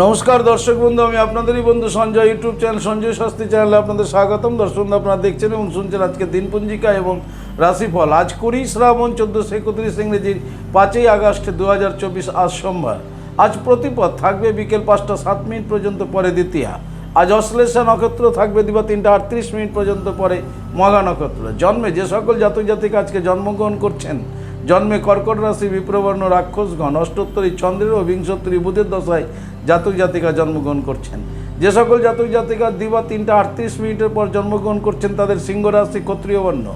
নমস্কার দর্শক বন্ধু, আমি আপনাদেরই বন্ধু সঞ্জয় ইউটিউব চ্যানেল, সঞ্জয় শাস্ত্রী চ্যানেলে আপনাদের স্বাগতম। দর্শক বন্ধু, আপনারা দেখছেন এবং শুনছেন আজকে দিনপঞ্জিকা এবং রাশিফল। আজ কুড়ি শ্রাবণ চোদ্দোশো একত্রিশ ইংরেজির পাঁচই আগস্ট দু চব্বিশ, আজ সোমবার। আজ প্রতিপদ থাকবে বিকেল পাঁচটা সাত মিনিট পর্যন্ত পরে দ্বিতীয়া। আজ অশ্লেষা নক্ষত্র থাকবে দিবা তিনটা আটত্রিশ মিনিট পর্যন্ত পরে মগা নক্ষত্র। জন্মে যে সকল জাতক জাতিকা আজকে জন্মগ্রহণ করছেন, জন্মে কর্কট রাশি, বিপ্রবর্ণ রাক্ষসগণ, অষ্টোত্তরী চন্দ্রের ও বিংশোত্তরী বুধের দশায় জাতক জাতিকা জন্মগ্রহণ করছেন। যে সকল জাতক জাতিকা দিবা তিনটা আটত্রিশ মিনিটের পর জন্মগ্রহণ করছেন, তাদের সিংহ রাশি ক্ষত্রিয় বর্ণ।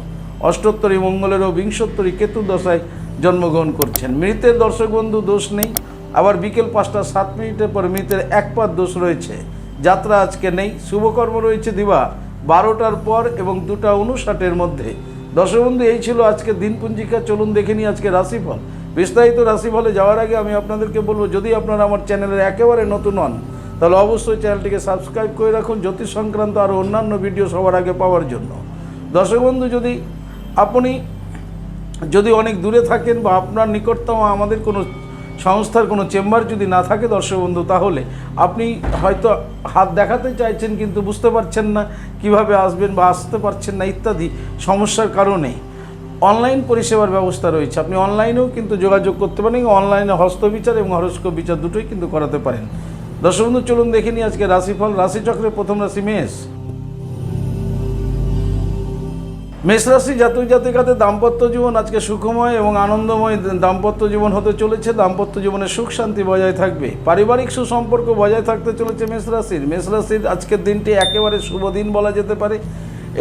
অষ্টোত্তরী মঙ্গলের ও বিংশোত্তরী কেতু দশায় জন্মগ্রহণ করছেন। মৃতের দর্শক বন্ধু দোষ নেই। আবার বিকেল পাঁচটা সাত মিনিটের পর মৃতের এক পাত দোষ রয়েছে। যাত্রা আজকে নেই। শুভকর্ম রয়েছে দিবা বারোটার পর এবং দুটা উনষাটের মধ্যে। দর্শকবন্ধু এই ছিল আজকে দিনপুঞ্জিকা। চলুন দেখে নিই আজকে রাশিফল। বিস্তারিত রাশিফলে যাওয়ার আগে আমি আপনাদেরকে বলব, যদি আপনারা আমার চ্যানেলের একেবারে নতুন হন, তাহলে অবশ্যই চ্যানেলটিকে সাবস্ক্রাইব করে রাখুন জ্যোতিষ সংক্রান্ত আরও অন্যান্য ভিডিও সবার আগে পাওয়ার জন্য। দর্শকবন্ধু যদি আপনি যদি অনেক দূরে থাকেন বা আপনার নিকটতম আমাদের কোনো সংস্থার কোনো চেম্বার যদি না থাকে দর্শক বন্ধু, তাহলে আপনি হয়তো হাত দেখাতে চাইছেন কিন্তু বুঝতে পারছেন না কীভাবে আসবেন বা আসতে পারছেন না ইত্যাদি সমস্যার কারণে। অনলাইন পরিষেবার ব্যবস্থা রয়েছে। আপনি অনলাইনেও কিন্তু যোগাযোগ করতে পারেন অনলাইনে হস্তবিচার এবং হরস্কোপ বিচার দুটোই কিন্তু করাতে পারেন। দর্শক বন্ধু, চলুন দেখে নিই আজকে রাশিফল, রাশিচক্রের প্রথম রাশি মেষ। মেষ রাশি জাতক জাতিকাদের দাম্পত্য জীবন আজকে সুখময় এবং আনন্দময় দাম্পত্য জীবন হতে চলেছে। দাম্পত্য জীবনে সুখ শান্তি বজায় থাকবে। পারিবারিক সুসম্পর্ক বজায় থাকতে চলেছে মেষ রাশির। মেষ রাশির আজকের দিনটি একেবারে শুভ দিন বলা যেতে পারে।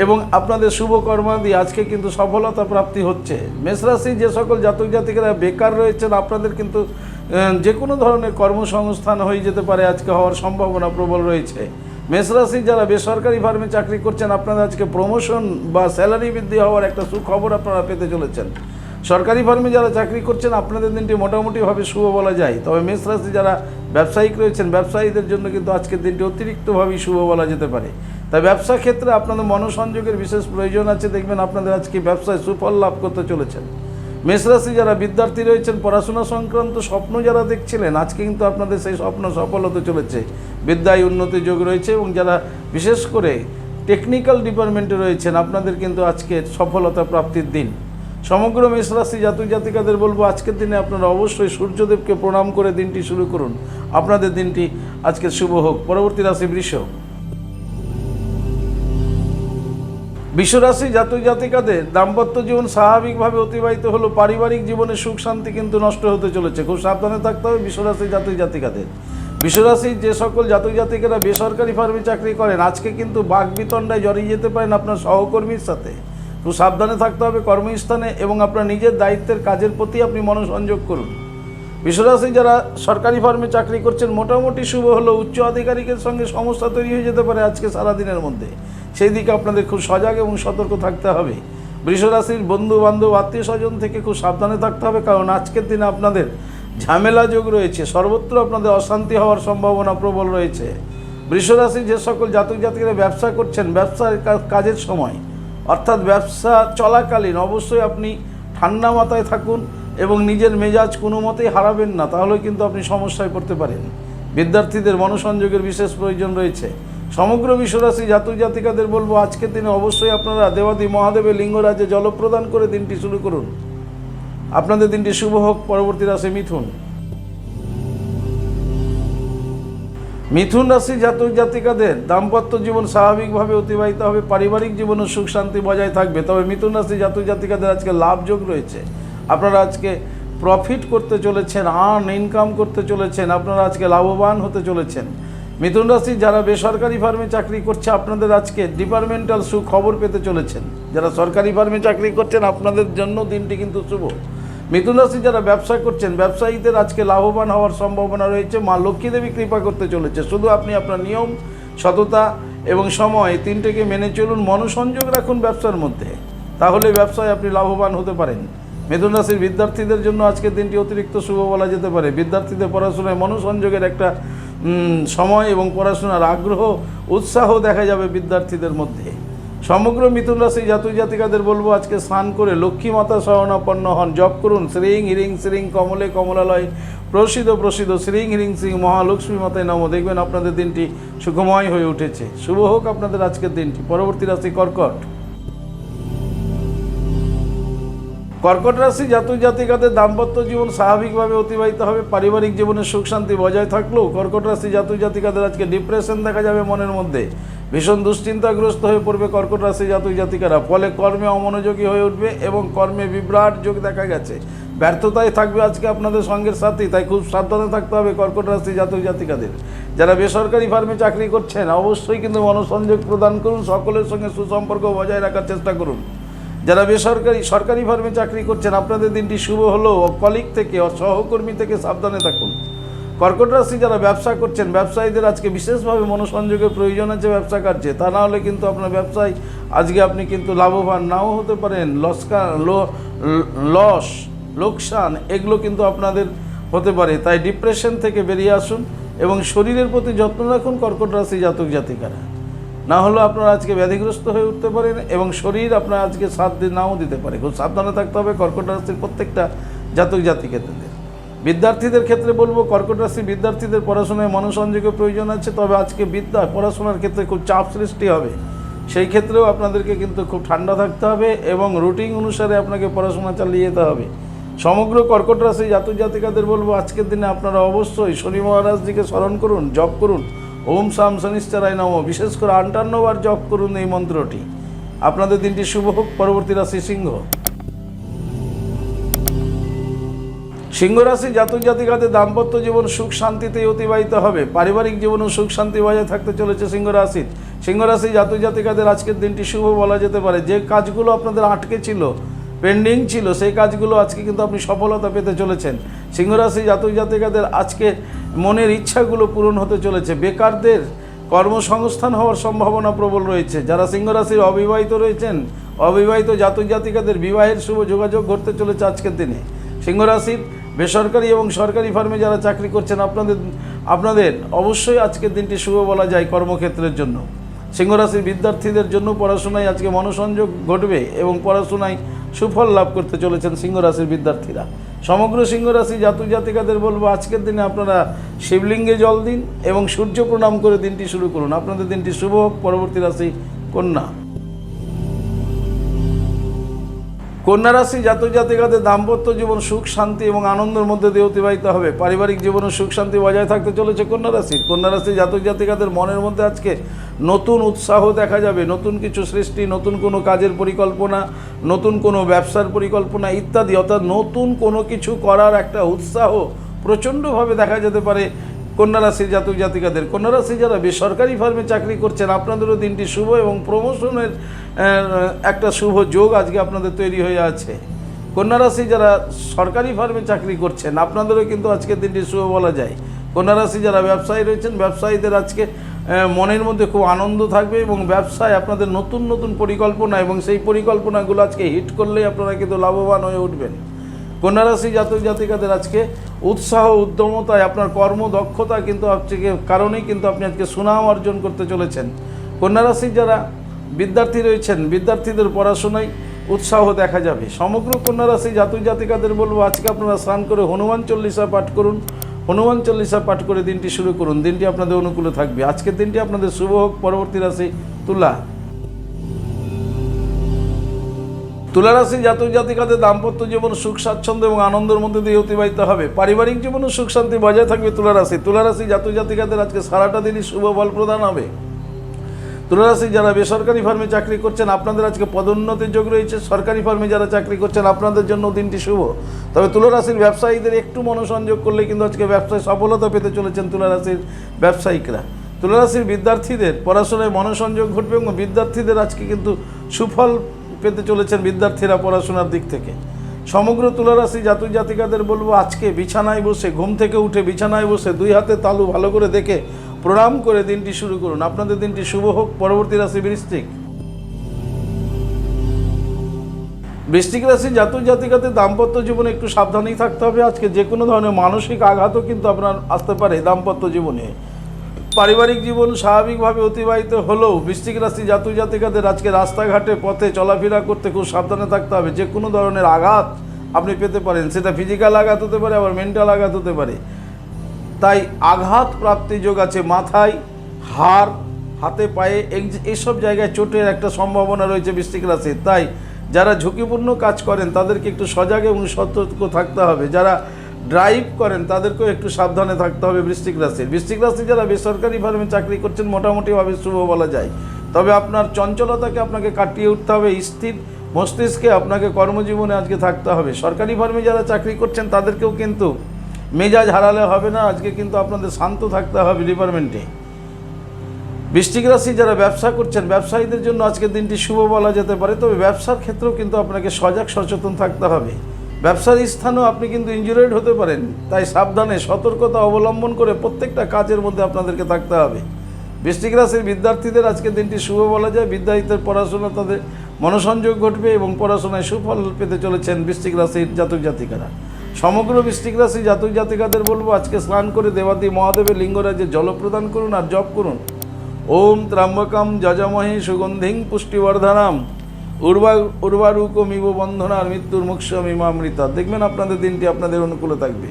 এবং আপনাদের শুভ কর্মাদি আজকে কিন্তু সফলতা প্রাপ্তি হচ্ছে। মেষ রাশি যে সকল জাতক জাতিকেরা বেকার রয়েছেন, আপনাদের কিন্তু যে কোনো ধরনের কর্মসংস্থান হয়ে যেতে পারে আজকে হওয়ার সম্ভাবনা প্রবল রয়েছে। মেষরাশি যারা বেসরকারি ফার্মে চাকরি করছেন, আপনারা আজকে প্রমোশন বা স্যালারি বৃদ্ধি হওয়ার একটা সুখবর আপনারা পেতে চলেছেন। সরকারি ফার্মে যারা চাকরি করছেন, আপনাদের দিনটি মোটামুটিভাবে শুভ বলা যায়। তবে মেষরাশি যারা ব্যবসায়িক রয়েছেন, ব্যবসায়ীদের জন্য কিন্তু আজকের দিনটি অতিরিক্তভাবেই শুভ বলা যেতে পারে। তাই ব্যবসা ক্ষেত্রে আপনাদের মনোসংযোগের বিশেষ প্রয়োজন আছে, দেখবেন আপনাদের আজকে ব্যবসায় সুফল লাভ করতে চলেছেন। মেষরাশি যারা বিদ্যার্থী রয়েছেন, পড়াশোনা সংক্রান্ত স্বপ্ন যারা দেখছিলেন, আজকে কিন্তু আপনাদের সেই স্বপ্ন সফল হতে চলেছে। বিদ্যায় উন্নতি যোগ রয়েছে এবং যারা বিশেষ করে টেকনিক্যাল ডিপার্টমেন্টে রয়েছেন, আপনাদের কিন্তু আজকে সফলতা প্রাপ্তির দিন। সমগ্র মেষরাশি জাতক জাতিকাদের বলব, আজকের দিনে আপনারা অবশ্যই সূর্যদেবকে প্রণাম করে দিনটি শুরু করুন। আপনাদের দিনটি আজকে শুভ হোক। পরবর্তী রাশি বৃষ। বিশ্বরাশি জাতক জাতিকাদের দাম্পত্য জীবন স্বাভাবিকভাবে অতিবাহিত হলো পারিবারিক জীবনে সুখ শান্তি কিন্তু নষ্ট হতে চলেছে। খুব সাবধানে থাকতে হবে বিশ্বরাশি জাতক জাতিকাদের। বিশ্বরাশির যে সকল জাতক জাতিকেরা বেসরকারি ফার্মে চাকরি করেন, আজকে কিন্তু বাঘ বিতণ্ডায় জড়িয়ে যেতে পারেন আপনার সহকর্মীর সাথে। খুব সাবধানে থাকতে হবে কর্মস্থানে এবং আপনার নিজের দায়িত্বের কাজের প্রতি আপনি মনোসংযোগ করুন। বিশ্বরাশি যারা সরকারি ফার্মে চাকরি করছেন, মোটামুটি শুভ হলো উচ্চ আধিকারিকের সঙ্গে সমস্যা তৈরি হয়ে যেতে পারে আজকে সারাদিনের মধ্যে। সেই দিকে আপনাদের খুব সজাগ এবং সতর্ক থাকতে হবে। বৃষরাশির বন্ধু বান্ধব আত্মীয় স্বজন থেকে খুব সাবধানে থাকতে হবে, কারণ আজকের দিনে আপনাদের ঝামেলা যোগ রয়েছে। সর্বত্র আপনাদের অশান্তি হওয়ার সম্ভাবনা প্রবল রয়েছে। বৃষরাশি যে সকল জাতক জাতিকেরা ব্যবসা করছেন, ব্যবসার কাজের সময়, অর্থাৎ ব্যবসা চলাকালীন অবশ্যই আপনি ঠান্ডা মাথায় থাকুন। এবং নিজের মেজাজ কোনো মতেই হারাবেন না তাহলে কিন্তু আপনি সমস্যায় পড়তে পারেন। বিদ্যার্থীদের মনোসংযোগের বিশেষ প্রয়োজন রয়েছে। সমগ্র বিশ্বরাশি জাতক জাতিকাদের বলব, আজকের দিনে অবশ্যই আপনারা দেবাদি মহাদেবের লিঙ্গরাজে জল প্রদান করে দিনটি শুরু করুন। আপনাদের দিনটি শুভ হোক, পরবর্তী রাশি মিথুন। মিথুন রাশি জাতক জাতিকাদের দাম্পত্য জীবন স্বাভাবিকভাবে অতিবাহিত হবে, পারিবারিক জীবনে সুখ শান্তি বজায় থাকবে। তবে মিথুন রাশি জাতক জাতিকাদের আজকে লাভযোগ রয়েছে। আপনারা আজকে প্রফিট করতে চলেছেন আর্ন ইনকাম করতে চলেছেন, আপনারা আজকে লাভবান হতে চলেছেন। মিথুন রাশি যারা বেসরকারি ফার্মে চাকরি করছে, আপনাদের আজকে ডিপার্টমেন্টাল সুখবর পেতে চলেছেন। যারা সরকারি ফার্মে চাকরি করছেন, আপনাদের জন্য দিনটি কিন্তু শুভ। মিথুন রাশি যারা ব্যবসা করছেন, ব্যবসায়ীদের আজকে লাভবান হওয়ার সম্ভাবনা রয়েছে। মা লক্ষ্মী দেবী কৃপা করতে চলেছে। শুধু আপনি আপনার নিয়ম, সততা এবং সময় তিনটেকে মেনে চলুন, মনোসংযোগ রাখুন ব্যবসার মধ্যে। তাহলে ব্যবসায় আপনি লাভবান হতে পারেন। মিথুন রাশির বিদ্যার্থীদের জন্য আজকের দিনটি অতিরিক্ত শুভ বলা যেতে পারে। বিদ্যার্থীদের পড়াশোনায় মনোসংযোগের একটা সময় এবং পড়াশোনার আগ্রহ, উৎসাহ দেখা যাবে বিদ্যার্থীদের মধ্যে। সমগ্র মিথুন রাশি জাতক জাতিকাদের বলব, আজকে স্নান করে লক্ষ্মী মাতা শরণাপন্ন হন। জপ করুন। শ্রীং হিরিং শ্রীং কমলে কমলালয় প্রসিদ্ধ প্রসিদ্ধ শ্রীং হিরিং শ্রী মহালক্ষ্মী মাতায় নম। দেখবেন আপনাদের দিনটি সুখময় হয়ে উঠেছে। শুভ হোক আপনাদের আজকের দিনটি। পরবর্তী রাশি কর্কট। কর্কট রাশি জাতক জাতিকাদের দাম্পত্য জীবন স্বাভাবিকভাবে অতিবাহিত হবে, পারিবারিক জীবনে সুখ শান্তি বজায় থাকলেও কর্কট রাশি জাতক জাতিকাদের আজকে ডিপ্রেশন দেখা যাবে মনের মধ্যে। ভীষণ দুশ্চিন্তাগ্রস্ত হয়ে পড়বে কর্কট রাশি জাতক জাতিকারা। ফলে কর্মে অমনোযোগী হয়ে উঠবে এবং কর্মে বিভ্রাট যোগ দেখা গেছে। ব্যর্থতায় থাকবে আজকে আপনাদের সঙ্গের সাথী, তাই খুব সাবধানে থাকতে হবে কর্কট রাশি জাতক জাতিকাদের। যারা বেসরকারি ফার্মে চাকরি করছেন, অবশ্যই কিন্তু মনোসংযোগ প্রদান করুন, সকলের সঙ্গে সুসম্পর্ক বজায় রাখার চেষ্টা করুন। যারা বেসরকারি, সরকারি ফার্মে চাকরি করছেন, আপনাদের দিনটি শুভ হলেও কলিগ থেকে সহকর্মী থেকে সাবধানে থাকুন। কর্কট রাশি যারা ব্যবসা করছেন, ব্যবসায়ীদের আজকে বিশেষভাবে মনোসংযোগের প্রয়োজন আছে ব্যবসা কার্যে। তা না হলে কিন্তু আপনার ব্যবসায় আজকে আপনি কিন্তু লাভবান নাও হতে পারেন। লসকা লস, লোকসান, এগুলো কিন্তু আপনাদের হতে পারে। তাই ডিপ্রেশন থেকে বেরিয়ে আসুন এবং শরীরের প্রতি যত্ন রাখুন কর্কট রাশি জাতক জাতিকারা। না হলেও আপনারা আজকে ব্যাধিগ্রস্ত হয়ে উঠতে পারেন এবং শরীর আপনার আজকে সাথ দিয়ে নাও দিতে পারে। খুব সাবধানে থাকতে হবে, কর্কট রাশির প্রত্যেকটা জাতক জাতিকাদের বিদ্যার্থীদের ক্ষেত্রে বলব, কর্কট রাশি বিদ্যার্থীদের পড়াশোনায় মনোসংযোগের প্রয়োজন আছে, তবে আজকে বিদ্যা, পড়াশোনার ক্ষেত্রে খুব চাপ সৃষ্টি হবে। সেই ক্ষেত্রেও আপনাদেরকে কিন্তু খুব ঠান্ডা থাকতে হবে এবং রুটিন অনুসারে আপনাকে পড়াশোনা চালিয়ে যেতে হবে। সমগ্র কর্কট রাশি জাতক জাতিকাদের বলব, আজকের দিনে আপনারা অবশ্যই শনি মহারাজজিকে স্মরণ করুন, জপ করুন ওম সাম শনিশ্চরায় নম। বিশেষ করে আটান্নবার জপ করুন এই মন্ত্রটি। আপনাদের দিনটি শুভ হোক। পরবর্তী রাশি সিংহ। সিংহ রাশি জাতক জাতিকাদের দাম্পত্য জীবন সুখ শান্তিতে অতিবাহিত হবে। পারিবারিক জীবনেও সুখ শান্তি বজায় থাকতে চলেছে সিংহ রাশির। সিংহ রাশি জাতক জাতিকাদের আজকের দিনটি শুভ বলা যেতে পারে। যে কাজগুলো আপনাদের আটকে ছিল পেন্ডিং ছিল, সেই কাজগুলো আজকে কিন্তু আপনি সফলতা পেতে চলেছেন। সিংহ রাশি জাতক জাতিকাদের আজকে মনের ইচ্ছাগুলো পূরণ হতে চলেছে। বেকারদের কর্মসংস্থান হওয়ার সম্ভাবনা প্রবল রয়েছে। যারা সিংহ রাশির অবিবাহিত রয়েছেন, অবিবাহিত জাতক জাতিকাদের বিবাহের শুভ যোগাযোগ ঘটতে চলেছে আজকের দিনে। সিংহ রাশির বেসরকারি এবং সরকারি ফার্মে যারা চাকরি করছেন, আপনাদের আপনাদের অবশ্যই আজকের দিনটি শুভ বলা যায় কর্মক্ষেত্রের জন্য। সিংহরাশির বিদ্যার্থীদের জন্য পড়াশোনায় আজকে মনোসংযোগ ঘটবে এবং পড়াশোনায় সুফল লাভ করতে চলেছেন সিংহরাশির বিদ্যার্থীরা। সমগ্র সিংহরাশি জাতু জাতিকাদের বলব, আজকের দিনে আপনারা শিবলিঙ্গে জল দিন এবং সূর্য প্রণাম করে দিনটি শুরু করুন। আপনাদের দিনটি শুভ হোক, পরবর্তী রাশি কন্যা। কন্যা রাশি জাতক জাতিকাদের দাম্পত্য জীবন সুখ, শান্তি এবং আনন্দের মধ্যে দিয়ে অতিবাহিত হবে। পারিবারিক জীবনে সুখ, শান্তি বজায় থাকতে চলেছে কন্যা রাশির। কন্যা রাশি জাতক জাতিকাদের মনের মধ্যে আজকে নতুন উৎসাহ দেখা যাবে, নতুন কিছু সৃষ্টি, নতুন কোনো কাজের পরিকল্পনা, নতুন কোনো ব্যবসার পরিকল্পনা ইত্যাদি। অর্থাৎ নতুন কোনো কিছু করার একটা উৎসাহ প্রচণ্ডভাবে দেখা যেতে পারে কন্যা রাশির জাতক জাতিকাদের। কন্যা রাশি যারা বেসরকারি ফার্মে চাকরি করছেন, আপনাদেরও দিনটি শুভ এবং প্রমোশনের একটা শুভ যোগ আজকে আপনাদের তৈরি হয়ে আছে। কন্যা রাশি যারা সরকারি ফার্মে চাকরি করছেন, আপনাদেরও কিন্তু আজকের দিনটি শুভ বলা যায়। কন্যা রাশি যারা ব্যবসায়ী রয়েছেন, ব্যবসায়ীদের আজকে মনের মধ্যে খুব আনন্দ থাকবে এবং ব্যবসায় আপনাদের নতুন নতুন পরিকল্পনা এবং সেই পরিকল্পনাগুলো আজকে হিট করলেই আপনারা কিন্তু লাভবান হয়ে উঠবেন। কন্যা রাশি জাতক জাতিকাদের আজকে উৎসাহ, উদ্যমতায় আপনার কর্মদক্ষতা কিন্তু আজকে কারণেই কিন্তু আপনি আজকে সুনাম অর্জন করতে চলেছেন। কন্যা রাশির যারা বিদ্যার্থী রয়েছেন, বিদ্যার্থীদের পড়াশোনায় উৎসাহ দেখা যাবে। সমগ্র কন্যা রাশি জাতক জাতিকাদের বলব, আজকে আপনারা স্নান করে হনুমান চল্লিশা পাঠ করুন। হনুমান চল্লিশা পাঠ করে দিনটি শুরু করুন। দিনটি আপনাদের অনুকূলে থাকবে। আজকের দিনটি আপনাদের শুভ হোক, পরবর্তী রাশি তুলা। তুলারাশি জাতক জাতিকাদের দাম্পত্য জীবন সুখ, স্বাচ্ছন্দ্য এবং আনন্দের মধ্যে দিয়ে অতিবাহিত হবে। পারিবারিক জীবনও সুখ শান্তি বজায় থাকবে তুলারাশি। তুলারাশি জাতক জাতিকাদের আজকে সারাটা দিনই শুভ ফল প্রদান হবে। তুলারাশি যারা বেসরকারি ফার্মে চাকরি করছেন, আপনাদের আজকে পদোন্নতির যোগ রয়েছে। সরকারি ফার্মে যারা চাকরি করছেন, আপনাদের জন্য দিনটি শুভ। তবে তুলারাশির ব্যবসায়ীদের একটু মনোসংযোগ করলে কিন্তু আজকে ব্যবসায় সফলতা পেতে চলেছেন তুলারাশির ব্যবসায়িকরা। তুলারাশির বিদ্যার্থীদের পড়াশোনায় মনোসংযোগ ঘটবে এবং বিদ্যার্থীদের আজকে কিন্তু সুফল পেতে চলেছেন বিদ্যার্থীরা পড়াশোনার দিক থেকে। সমগ্র তুলারাশি জাতক জাতিকাদের বলব, আজকে বিছানায় বসে, ঘুম থেকে উঠে বিছানায় বসে দুই হাতে তালু ভালো করে দেখে প্রণাম করে দিনটি শুরু করুন। আপনাদের দিনটি শুভ হোক। পরবর্তী রাশি বৃশ্চিক। বৃশ্চিক রাশি জাতক জাতিকাতে দাম্পত্য জীবনে একটু সাবধানেই থাকতে হবে। আজকে যে কোনো ধরনের মানসিক আঘাতও কিন্তু আপনার আসতে পারে দাম্পত্য জীবনে। পারিবারিক জীবন স্বাভাবিকভাবে অতিবাহিত হলেও বৃষ্টিক রাশি জাতক জাতিকাদের আজকে রাস্তাঘাটে পথে চলাফেরা করতে খুব সাবধানে থাকতে হবে। যে কোনো ধরনের আঘাত আপনি পেতে পারেন। সেটা ফিজিক্যাল আঘাত হতে পারে, আবার মেন্টাল আঘাত হতে পারে। তাই আঘাত প্রাপ্তি যোগ আছে মাথায়, হাড়, হাতে, পায়ে, এই- এইসব জায়গায় চোটের একটা সম্ভাবনা রয়েছে বৃষ্টিক রাশির। তাই যারা ঝুঁকিপূর্ণ কাজ করেন, তাদেরকে একটু সজাগ এবং সতর্ক থাকতে হবে। যারা ড্রাইভ করেন, তাদেরকেও একটু সাবধানে থাকতে হবে বৃষ্টিক রাশির। বৃষ্টিক রাশি যারা বেসরকারি ফার্মে চাকরি করছেন, মোটামুটিভাবে শুভ বলা যায়। তবে আপনার চঞ্চলতাকে আপনাকে কাটিয়ে উঠতে হবে, স্থির মস্তিষ্কে আপনাকে কর্মজীবনে আজকে থাকতে হবে। সরকারি ফার্মে যারা চাকরি করছেন, তাদেরকেও কিন্তু মেজাজ হারালে হবে না, আজকে কিন্তু আপনাদের শান্ত থাকতে হবে ডিপার্টমেন্টে বৃষ্টিক রাশি যারা ব্যবসা করছেন, ব্যবসায়ীদের জন্য আজকের দিনটি শুভ বলা যেতে পারে, তবে ব্যবসার ক্ষেত্রেও কিন্তু আপনাকে সজাগ সচেতন থাকতে হবে। ব্যবসার স্থানেও আপনি কিন্তু ইঞ্জুরিড হতে পারেন। তাই সাবধানে সতর্কতা অবলম্বন করে প্রত্যেকটা কাজের মধ্যে আপনাদেরকে থাকতে হবে। বৃষ্টিক রাশির বিদ্যার্থীদের আজকের দিনটি শুভ বলা যায়। বিদ্যার্থীদের পড়াশোনা তাদের মনোসংযোগ ঘটবে এবং পড়াশোনায় সুফল পেতে চলেছেন বৃষ্টিক রাশির জাতক জাতিকারা। সমগ্র বৃষ্টিক রাশি জাতক জাতিকাদের বলব, আজকে স্নান করে দেবাদি মহাদেবের লিঙ্গরাজে জল প্রদান করুন আর জপ করুন। ওম ত্রাম্বকম যজমহি সুগন্ধিং পুষ্টিবর্ধনাম। উর্বা, উর্বারুকমিব বন্ধনার মৃত্যুর মুক্ষমিমামৃতা দেখবেন আপনাদের দিনটি আপনাদের অনুকূলে থাকবে।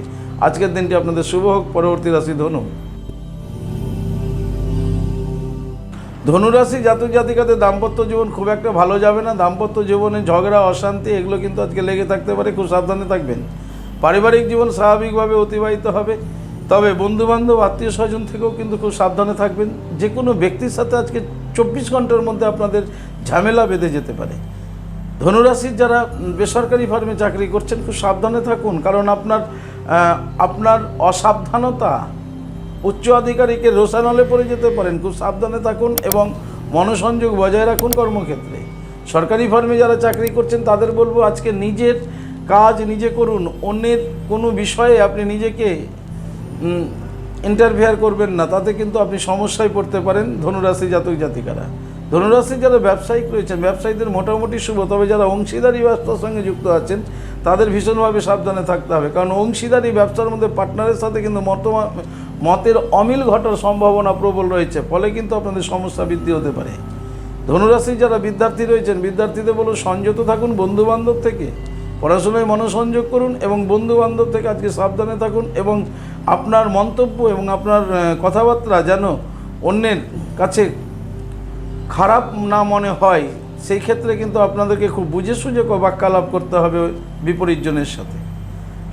আজকের দিনটি আপনাদের শুভ হোক, পরবর্তী রাশি ধনু। ধনুরাশি জাতক জাতিকাদের দাম্পত্য জীবন খুব একটা ভালো যাবে না। দাম্পত্য জীবনে ঝগড়া, অশান্তি, এগুলো কিন্তু আজকে লেগে থাকতে পারে, খুব সাবধানে থাকবেন। পারিবারিক জীবন স্বাভাবিকভাবে অতিবাহিত হবে, তবে বন্ধুবান্ধব আত্মীয় স্বজন থেকেও কিন্তু খুব সাবধানে থাকবেন। যে কোনো ব্যক্তির সাথে আজকে চব্বিশ ঘণ্টার মধ্যে আপনাদের ঝামেলা বেঁধে যেতে পারে। ধনুরাশির যারা বেসরকারি ফার্মে চাকরি করছেন, খুব সাবধানে থাকুন। কারণ আপনার আপনার অসাবধানতা উচ্চ আধিকারিকের রোশানলে পড়ে যেতে পারেন। খুব সাবধানে থাকুন এবং মনোসংযোগ বজায় রাখুন কর্মক্ষেত্রে। সরকারি ফার্মে যারা চাকরি করছেন, তাদের বলব আজকে নিজের কাজ নিজে করুন। অন্যের কোনো বিষয়ে আপনি নিজেকে ইন্টারফেয়ার করবেন না। তাতে কিন্তু আপনি সমস্যায় পড়তে পারেন ধনুরাশি জাতক জাতিকারা। ধনুরাশি যারা ব্যবসায়িক রয়েছেন, ব্যবসায়ীদের মোটামুটি শুভ। তবে যারা অংশীদারি ব্যবসার সঙ্গে যুক্ত আছেন, তাদের ভীষণভাবে সাবধানে থাকতে হবে। কারণ অংশীদারি ব্যবসার মধ্যে পার্টনারের সাথে কিন্তু মতমা, মতের অমিল ঘটার সম্ভাবনা প্রবল রয়েছে। ফলে কিন্তু আপনাদের সমস্যা বৃদ্ধি হতে পারে। ধনুরাশির যারা বিদ্যার্থী রয়েছেন, বিদ্যার্থীদের বলো, সংযত থাকুন বন্ধুবান্ধব থেকে। পড়াশোনায় মনোসংযোগ করুন এবং বন্ধুবান্ধব থেকে আজকে সাবধানে থাকুন এবং আপনার মন্তব্য এবং আপনার কথাবার্তা যেন অন্যের কাছে খারাপ না মনে হয়, সেই ক্ষেত্রে কিন্তু আপনাদেরকে খুব বুঝে সুঝে বাক্যালাপ করতে হবে বিপরীত জনের সাথে।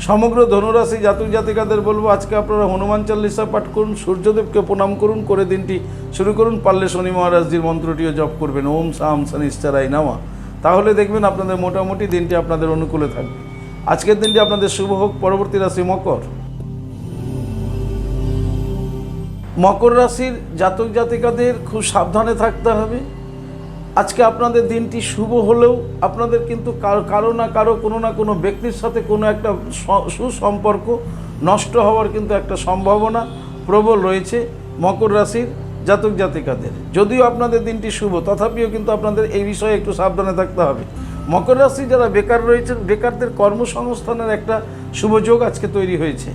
সমগ্র ধনুরাশি জাতক জাতিকাদের বলব, আজকে আপনারা হনুমান চল্লিশা পাঠ করুন, সূর্যদেবকে প্রণাম করুন, করে দিনটি শুরু করুন। পারলে শনি মহারাজজির মন্ত্রটিও জপ করবেন। ওম সাম শনিশ্চারাই নামা। তাহলে দেখবেন আপনাদের মোটামুটি দিনটি আপনাদের অনুকূলে থাকবে। আজকের দিনটি আপনাদের শুভ হোক, পরবর্তী রাশি মকর। মকর রাশির জাতক জাতিকাদের খুব সাবধানে থাকতে হবে। আজকে আপনাদের দিনটি শুভ হলেও আপনাদের কিন্তু কারও না কারও, কোনো না কোনো ব্যক্তির সাথে কোনো একটা সুসম্পর্ক নষ্ট হওয়ার কিন্তু একটা সম্ভাবনা প্রবল রয়েছে মকর রাশির জাতক জাতিকাদের। যদিও আপনাদের দিনটি শুভ, তথাপিও কিন্তু আপনাদের এই বিষয়ে একটু সাবধানে থাকতে হবে। মকর রাশি যারা বেকার রয়েছেন, বেকারদের কর্মসংস্থানের একটা শুভযোগ আজকে তৈরি হয়েছে।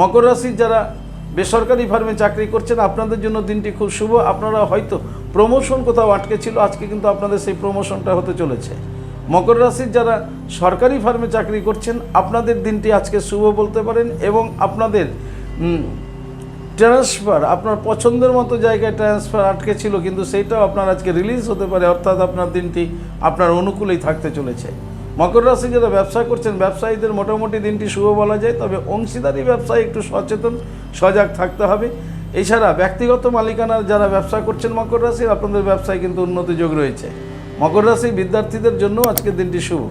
মকর রাশির যারা বেসরকারি ফার্মে চাকরি করছেন, আপনাদের জন্য দিনটি খুব শুভ। আপনারা হয়তো প্রমোশন কোথাও আটকে ছিল, আজকে কিন্তু আপনাদের সেই প্রমোশনটা হতে চলেছে। মকর রাশির যারা সরকারি ফার্মে চাকরি করছেন, আপনাদের দিনটি আজকে শুভ বলতে পারেন এবং আপনাদের ট্রান্সফার আপনার পছন্দের মতো জায়গায় ট্রান্সফার আটকে ছিল, কিন্তু সেইটাও আপনার আজকে রিলিজ হতে পারে, অর্থাৎ আপনার দিনটি আপনার অনুকূলেই থাকতে চলেছে। মকর রাশি যারা ব্যবসা করছেন, ব্যবসায়ীদের মোটামুটি দিনটি শুভ বলা যায়, তবে অংশীদারি ব্যবসায় একটু সচেতন সজাগ থাকতে হবে। এছাড়া ব্যক্তিগত মালিকানার যারা ব্যবসা করছেন মকর রাশির আপনাদের ব্যবসায় কিন্তু উন্নতি যোগ রয়েছে। মকর রাশি বিদ্যার্থীদের জন্য আজকের দিনটি শুভ।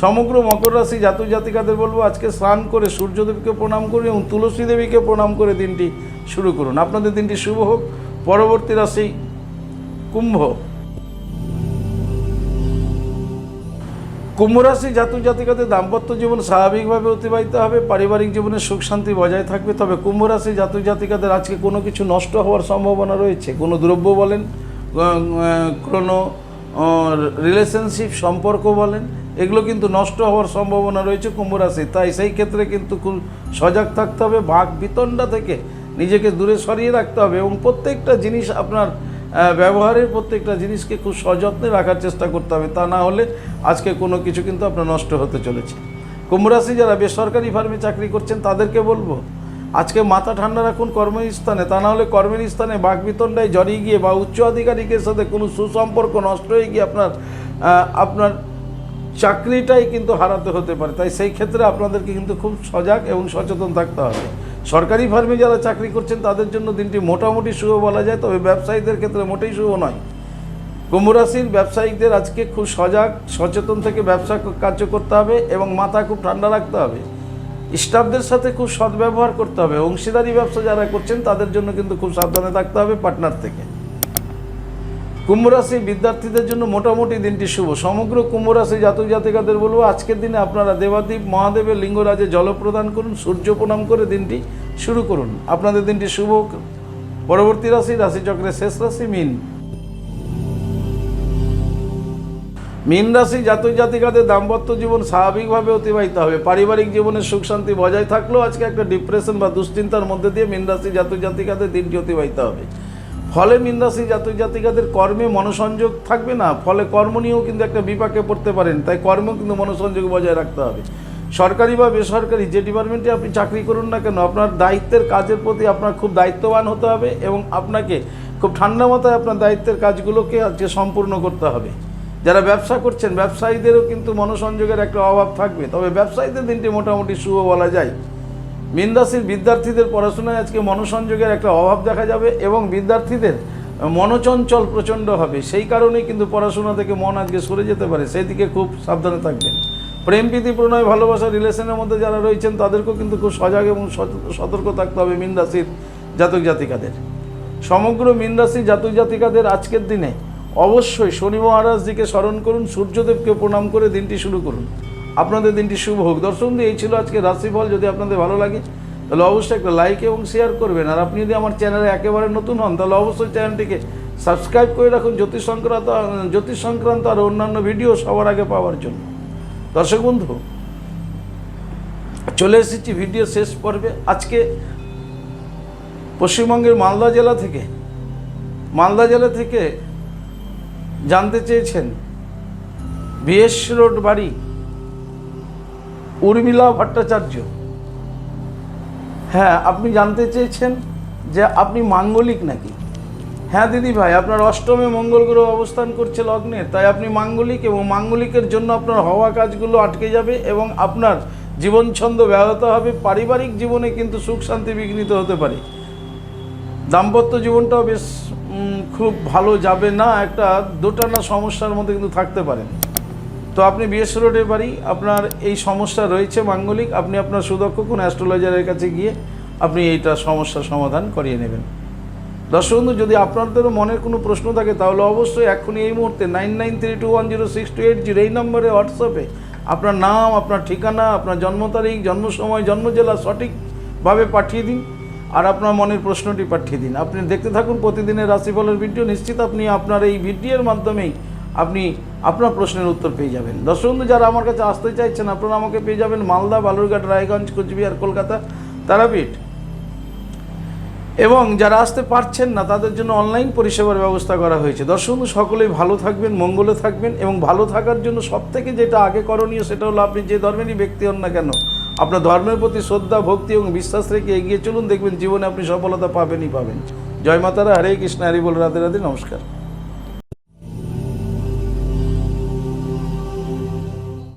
সমগ্র মকর রাশি জাতক জাতিকাদের বলব, আজকে স্নান করে সূর্যদেবকে প্রণাম করুন এবং তুলসী দেবীকে প্রণাম করে দিনটি শুরু করুন। আপনাদের দিনটি শুভ হোক। পরবর্তী রাশি কুম্ভ। কুম্ভ রাশি জাতক জাতিকাদের দাম্পত্য জীবন স্বাভাবিকভাবে অতিবাহিত হবে, পারিবারিক জীবনে সুখ শান্তি বজায় থাকবে। তবে কুম্ভ রাশি জাতক জাতিকাদের আজকে কোনো কিছু নষ্ট হওয়ার সম্ভাবনা রয়েছে? কোনো দ্রব্য বলেন কোনো রিলেশনশিপ সম্পর্ক বলেন, এগুলো কিন্তু নষ্ট হওয়ার সম্ভাবনা রয়েছে কুম্ভ রাশি তাই সেই ক্ষেত্রে কিন্তু সজাগ থাকতে হবে, ভাগ বিতণ্ডা থেকে নিজেকে দূরে সরিয়ে রাখতে হবে এবং প্রত্যেকটা জিনিস আপনার ব্যবহারের প্রত্যেকটা জিনিসকে খুব সযত্নে রাখার চেষ্টা করতে হবে। তা না হলে আজকে কোনো কিছু কিন্তু আপনার নষ্ট হতে চলেছে। কুম্ভরাশি যারা বেসরকারি ফার্মে চাকরি করছেন, তাদেরকে বলব, আজকে মাথা ঠান্ডা রাখুন কর্মস্থানে তা না হলে কর্মের স্থানে বাঘবিতণ্ডায় জড়িয়ে গিয়ে বা উচ্চ আধিকারিকের সাথে কোনো সুসম্পর্ক নষ্ট হয়ে গিয়ে আপনার আপনার চাকরিটাই কিন্তু হারাতে হতে পারে। তাই সেই ক্ষেত্রে আপনাদেরকে কিন্তু খুব সজাগ এবং সচেতন থাকতে হবে। সরকারি ফার্মে যারা চাকরি করছেন, তাদের জন্য দিনটি মোটামুটি শুভ বলা যায়, তবে ব্যবসায়ীদের ক্ষেত্রে মোটেই শুভ নয়। কুম্ভরাশির ব্যবসায়িকদের আজকে খুব সজাগ, সচেতন থেকে ব্যবসা কার্য করতে হবে এবং মাথা খুব ঠান্ডা রাখতে হবে। স্টাফদের সাথে খুব সদ্ব্যবহার করতে হবে। অংশীদারি ব্যবসা যারা করছেন, তাদের জন্য কিন্তু খুব সাবধানে থাকতে হবে পার্টনার থেকে। কুম্ভরাশি বিদ্যার্থীদের জন্য মোটামুটি দিনটি শুভ। সমগ্র কুম্ভরাশি জাতক জাতিকাদের বলব, আজকের দিনে আপনারা দেবাদীপ মহাদেবের লিঙ্গরাজে জল প্রদান করুন, সূর্য প্রণাম করে দিনটি শুরু করুন। আপনাদের দিনটি শুভ পরবর্তী রাশি, রাশিচক্রের শেষ রাশি, মিন। মীন রাশি জাতক জাতিকাদের দাম্পত্য জীবন স্বাভাবিকভাবে অতিবাহিত হবে। পারিবারিক জীবনে সুখ শান্তি বজায় থাকলেও আজকে একটা ডিপ্রেশন বা দুশ্চিন্তার মধ্যে দিয়ে মীন রাশি জাতক জাতিকাদের দিনটি অতিবাহিত হবে। ফলে মীন রাশি জাতক জাতিকাদের কর্মে মনোসংযোগ থাকবে না, ফলে কর্ম নিয়েও কিন্তু একটা বিপাকে পড়তে পারেন, তাই কর্ম কিন্তু মনোসংযোগ বজায় রাখতে হবে। সরকারি বা বেসরকারি যে ডিপার্টমেন্টে আপনি চাকরি করুন না কেন, আপনার দায়িত্বের কাজের প্রতি আপনার খুব দায়িত্ববান হতে হবে এবং আপনাকে খুব ঠান্ডা মাথায় আপনার দায়িত্বের কাজগুলোকে আজকে সম্পূর্ণ করতে হবে। যারা ব্যবসা করছেন, ব্যবসায়ীদেরও কিন্তু মনোসংযোগের একটা অভাব থাকবে, তবে ব্যবসায়ীদের দিনটি মোটামুটি শুভ বলা যায়। মীন বিদ্যার্থীদের পড়াশোনায় আজকে মনোসংযোগের একটা অভাব দেখা যাবে এবং বিদ্যার্থীদের মনোচঞ্চল প্রচণ্ড হবে। সেই কারণেই কিন্তু পড়াশোনা থেকে মন আজকে সরে যেতে পারে। সেই দিকে খুব সাবধানে থাকবেন। প্রেম, প্রীতি, প্রণয়, ভালোবাসা, রিলেশনের মধ্যে যারা রয়েছেন, তাদেরকেও কিন্তু খুব সজাগ এবং সত- সতর্ক থাকতে হবে মীন রাশির জাতক জাতিকাদের। সমগ্র মীন রাশি জাতক জাতিকাদের আজকের দিনে অবশ্যই শনি মহারাজজিকে স্মরণ করুন, সূর্যদেবকে প্রণাম করে দিনটি শুরু করুন। আপনাদের দিনটি শুভ হোক। দর্শন দিয়ে এই ছিল আজকে রাশিফল। যদি আপনাদের ভালো লাগে, তাহলে অবশ্যই একটা লাইক এবং শেয়ার করবেন। আর আপনি যদি আমার চ্যানেলে একেবারে নতুন হন, তাহলে অবশ্যই চ্যানেলটিকে সাবস্ক্রাইব করে রাখুন জ্যোতিষ সংক্রান্ত জ্যোতিষ সংক্রান্ত আর অন্যান্য ভিডিও সবার আগে পাওয়ার জন্য। দর্শক বন্ধু, চলে এসেছি ভিডিও শেষ পর্বে। আজকে পশ্চিমবঙ্গের মালদা জেলা থেকে, মালদা জেলা থেকে জানতে চেয়েছেন বিএস রোড বাড়ি উর্মিলা ভট্টাচার্য। হ্যাঁ আপনি জানতে চেয়েছেন যে আপনি মাঙ্গলিক নাকি? হ্যাঁ দিদি ভাই, আপনার অষ্টমে মঙ্গল গ্রহ অবস্থান করছে লগ্নে, তাই আপনি মাঙ্গলিক এবং মাঙ্গলিকের জন্য আপনার হওয়া কাজগুলো আটকে যাবে এবং আপনার জীবন ছন্দ ব্যাহত হবে। পারিবারিক জীবনে কিন্তু সুখ শান্তি বিঘ্নিত হতে পারে। দাম্পত্য জীবনটাও বেশ খুব ভালো যাবে না, একটা দোটানা সমস্যার মধ্যে কিন্তু থাকতে পারেন। তো আপনি বিএস রোডের বাড়ি, আপনার এই সমস্যা রয়েছে মাঙ্গলিক, আপনি আপনার সুদক্ষ কোন অ্যাস্ট্রোলজারের কাছে গিয়ে আপনি এইটা সমস্যার সমাধান করিয়ে নেবেন। দর্শক বন্ধু, যদি আপনাদেরও মনের কোনো প্রশ্ন থাকে, তাহলে অবশ্যই এখনই এই মুহূর্তে nine nine three two one zero six two eight zero এই নম্বরে হোয়াটসঅ্যাপে আপনার নাম, আপনার ঠিকানা, আপনার জন্ম তারিখ, জন্ম সময়, জন্ম জেলা সঠিকভাবে পাঠিয়ে দিন আর আপনার মনের প্রশ্নটি পাঠিয়ে দিন। আপনি দেখতে থাকুন প্রতিদিনের রাশিফলের ভিডিও। নিশ্চিত আপনি আপনার এই ভিডিওর মাধ্যমেই আপনি আপনার প্রশ্নের উত্তর পেয়ে যাবেন। দর্শক বন্ধু যারা আমার কাছে আসতে চাইছেন, আপনারা আমাকে পেয়ে যাবেন মালদা, বালুরঘাট, রায়গঞ্জ, কোচবিহার, কলকাতা, তারাপীঠ। এবং যারা আসতে পারছেন না, তাদের জন্য অনলাইন পরিষেবার ব্যবস্থা করা হয়েছে। দর্শক সকলেই ভালো থাকবেন, মঙ্গলে থাকবেন এবং ভালো থাকার জন্য সব থেকে যেটা আগে করণীয়, সেটা হলো আপনি যে ধর্মেরই ব্যক্তি হন না কেন, আপনার ধর্মের প্রতি শ্রদ্ধা, ভক্তি এবং বিশ্বাস রেখে এগিয়ে চলুন, দেখবেন জীবনে আপনি সফলতা পাবেনই পাবেন। জয় মাতারা, হরে কৃষ্ণ, হরি বল, রাধে রাধে, নমস্কার।